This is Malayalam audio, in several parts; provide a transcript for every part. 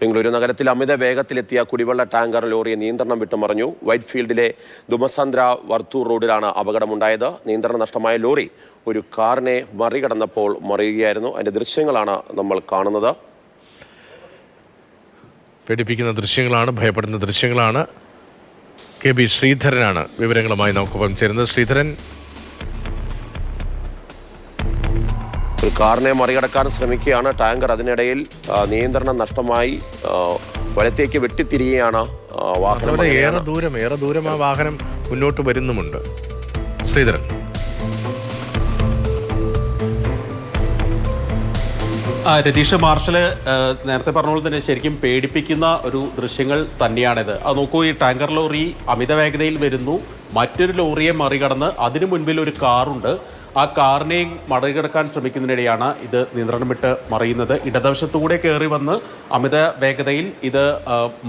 ബംഗളൂരു നഗരത്തിൽ അമിത വേഗത്തിലെത്തിയ കുടിവെള്ള ടാങ്കർ ലോറിയെ നിയന്ത്രണം വിട്ടുമറിഞ്ഞു വൈറ്റ് ഫീൽഡിലെ ദുമസന്ദ്ര വർത്തൂർ റോഡിലാണ് അപകടമുണ്ടായത്. നിയന്ത്രണ നഷ്ടമായ ലോറി ഒരു കാറിനെ മറികടന്നപ്പോൾ മറിയുകയായിരുന്നു. അതിന്റെ ദൃശ്യങ്ങളാണ് നമ്മൾ കാണുന്നത്. പേടിപ്പിക്കുന്ന ദൃശ്യങ്ങളാണ് ഭയപ്പെടുന്ന ദൃശ്യങ്ങളാണ്. കെ ബി ശ്രീധരനാണ് വിവരങ്ങളുമായി നമുക്കൊപ്പം ചേരുന്നത്. ശ്രീധരൻ ഒരു കാറിനെ മറികടക്കാൻ ശ്രമിക്കുകയാണ്. ടാങ്കർ അതിനിടയിൽ നിയന്ത്രണം നഷ്ടമായി വലത്തേക്ക് വെട്ടിത്തിരിയുകയാണ് വാഹനം ഏറെ. ദൂരം ഏറെ ദൂരം ആ വാഹനം മുന്നോട്ട് വരുന്നുമുണ്ട്. ശ്രീധരൻ. ആ, രതീഷ് മാർഷൽ നേരത്തെ പറഞ്ഞ പോലെ തന്നെ ശരിക്കും പേടിപ്പിക്കുന്ന ഒരു ദൃശ്യങ്ങൾ തന്നെയാണിത്. അത് നോക്കൂ ഈ ടാങ്കർ ലോറി അമിത വേഗതയിൽ വരുന്നു. മറ്റൊരു ലോറിയെ മറികടന്ന് അതിനു മുൻപിൽ ഒരു കാറുണ്ട്. ആ കാറിനെയും മറികടക്കാൻ ശ്രമിക്കുന്നതിനിടെയാണ് ഇത് നിയന്ത്രണം വിട്ട് മറിയുന്നത്. ഇടതുവശത്തുകൂടെ കയറി വന്ന് അമിത വേഗതയിൽ ഇത്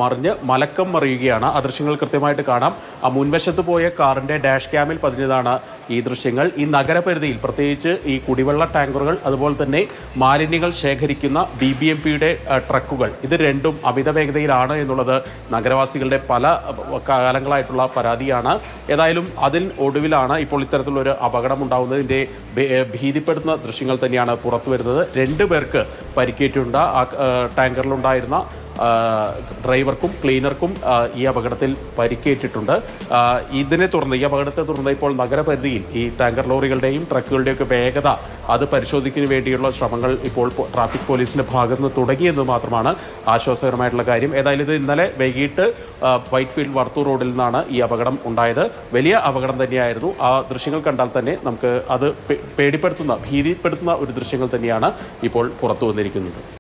മറിഞ്ഞ് മലക്കം മറിയുകയാണ്. ആ ദൃശ്യങ്ങൾ കൃത്യമായിട്ട് കാണാം. ആ മുൻവശത്ത് പോയ കാറിന്റെ ഡാഷ് ക്യാമിൽ പതിഞ്ഞതാണ് ഈ ദൃശ്യങ്ങൾ ഈ നഗരപരിധിയിൽ പ്രത്യേകിച്ച് ഈ കുടിവെള്ള ടാങ്കറുകൾ അതുപോലെ തന്നെ മാലിന്യങ്ങൾ ശേഖരിക്കുന്ന ബി ബി എം പിയുടെ ട്രക്കുകൾ. ഇത് രണ്ടും അമിത വേഗതയിലാണ് എന്നുള്ളത് നഗരവാസികളുടെ പല കാലങ്ങളായിട്ടുള്ള പരാതിയാണ്. ഏതായാലും അതിൽ ഒടുവിലാണ് ഇപ്പോൾ ഇത്തരത്തിലൊരു അപകടം ഉണ്ടാകുന്നതിന്റെ ഭീതിപ്പെടുന്ന ദൃശ്യങ്ങൾ തന്നെയാണ് പുറത്തു വരുന്നത് രണ്ട് പേർക്ക് പരിക്കേറ്റുണ്ട്. ആ ടാങ്കറിലുണ്ടായിരുന്ന ഡ്രൈവർക്കും ക്ലീനർക്കും ഈ അപകടത്തിൽ പരിക്കേറ്റിട്ടുണ്ട്. ഇതിനെ തുടർന്ന് ഈ അപകടത്തെ തുടർന്ന് ഇപ്പോൾ നഗരപരിധിയിൽ ഈ ടാങ്കർ ലോറികളുടെയും ട്രക്കുകളുടെയൊക്കെ വേഗത അത് പരിശോധിക്കുന്നതിന് വേണ്ടിയുള്ള ശ്രമങ്ങൾ ഇപ്പോൾ ട്രാഫിക് പോലീസിന്റെ ഭാഗത്ത് നിന്ന് തുടങ്ങിയെന്ന് മാത്രമാണ് ആശ്വാസകരമായിട്ടുള്ള കാര്യം. ഏതായാലും ഇത് ഇന്നലെ വൈകിട്ട് വൈറ്റ് ഫീൽഡ് വർത്തൂർ റോഡിൽ നിന്നാണ് ഈ അപകടം ഉണ്ടായത്. വലിയ അപകടം തന്നെയായിരുന്നു. ആ ദൃശ്യങ്ങൾ കണ്ടാൽ തന്നെ നമുക്ക് അത് പേടിപ്പെടുത്തുന്ന ഭീതിപ്പെടുത്തുന്ന ഒരു ദൃശ്യങ്ങൾ തന്നെയാണ് ഇപ്പോൾ പുറത്തു വന്നിരിക്കുന്നത്.